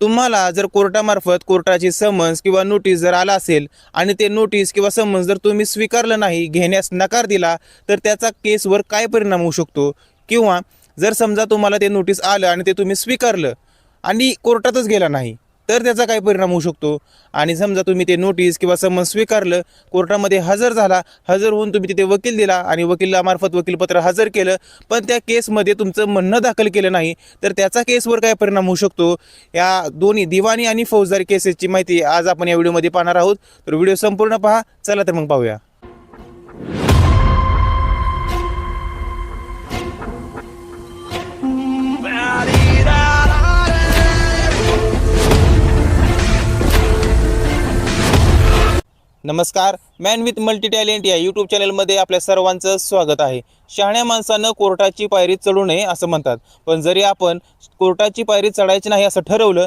तुम्हाला जर कोर्टामार्फत कोर्टाची समन्स किंवा नोटीस जर आला असेल आणि ते नोटीस किंवा समन्स जर तुम्ही स्वीकारलं नाही घेण्यास नकार दिला तर त्याचा केसवर काय परिणाम होऊ शकतो? किंवा जर समजा तुम्हाला ते नोटीस आलं आणि ते तुम्ही स्वीकारलं आणि कोर्टातच गेला नाही तर त्याचा काय परिणाम होऊ शकतो? आणि समजा तुम्ही ते नोटीस किंवा समन्स स्वीकारलं कोर्टामध्ये हजर झाला हजर होऊन तुम्ही तिथे वकील दिला आणि वकिलामार्फत वकीलपत्र हजर केलं पण त्या केसमध्ये तुमचं म्हणणं दाखल केलं नाही तर त्याचा केसवर काय परिणाम होऊ शकतो? या दोन्ही दिवाणी आणि फौजदारी केसेसची माहिती आज आपण या व्हिडिओमध्ये पाहणार आहोत. तर व्हिडिओ संपूर्ण पहा चला तर मग पाहूया. नमस्कार मॅन विथ मल्टी टॅलेंट या यूट्यूब चॅनलमध्ये आपल्या सर्वांचं स्वागत आहे. शहाण्या माणसानं कोर्टाची पायरी चढू नये असं म्हणतात. पण जरी आपण कोर्टाची पायरी चढायची नाही असं ठरवलं